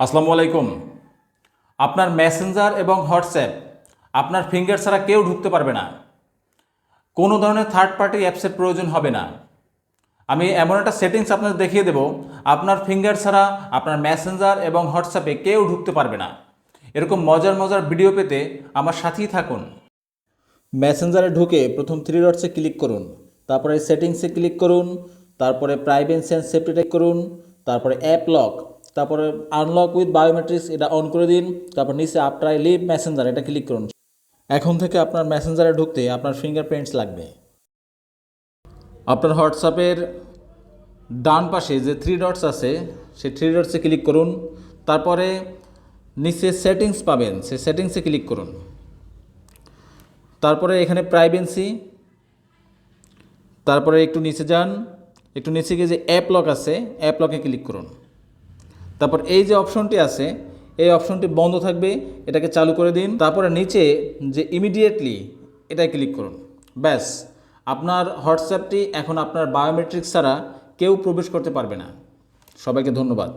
আসসালামু আলাইকুম। আপনার মেসেঞ্জার এবং হোয়াটসঅ্যাপ আপনার ফিঙ্গার ছাড়া কেউ ঢুকতে পারবে না। কোনো ধরনের থার্ড পার্টি অ্যাপসের প্রয়োজন হবে না। আমি এমন একটা সেটিংস আপনাদের দেখিয়ে দেব, আপনার ফিঙ্গার ছাড়া আপনার মেসেঞ্জার এবং হোয়াটসঅ্যাপে কেউ ঢুকতে পারবে না। এরকম মজার মজার ভিডিও পেতে আমার সাথেই থাকুন। মেসেঞ্জারে ঢুকে প্রথম থ্রি ডটসে ক্লিক করুন, তারপরে সেটিংসে ক্লিক করুন, তারপরে প্রাইভেসি অ্যান্ড সেফটি করুন, তারপরে অ্যাপ লক তারপরে আনলক উইথ বায়োমেট্রিক্স এটা অন করে দিন, তারপর নিচে আফটার আই লিভ মেসেঞ্জার এটা ক্লিক করুন। এখন থেকে আপনার মেসেঞ্জারে ঢুকতে আপনার ফিঙ্গারপ্রিন্টস লাগবে। আপনার হোয়াটসঅ্যাপের ডান পাশে যে থ্রি ডটস আছে, সেই থ্রি ডটসে ক্লিক করুন। তারপরে নিচে সেটিংস পাবেন, সেই সেটিংসে ক্লিক করুন। তারপরে এখানে প্রাইভেন্সি তারপরে একটু নিচে যান, একটু নিচে গিয়ে যে অ্যাপ লক আছে অ্যাপ লকে ক্লিক করুন। তারপর এই যে অপশনটি আছে, এই অপশনটি বন্ধ থাকবে, এটাকে চালু করে দিন। তারপরে নিচে যে ইমিডিয়েটলি এটায় ক্লিক করুন। ব্যাস, আপনার হোয়াটসঅ্যাপটি এখন আপনার বায়োমেট্রিক ছাড়া কেউ প্রবেশ করতে পারবে না। সবাইকে ধন্যবাদ।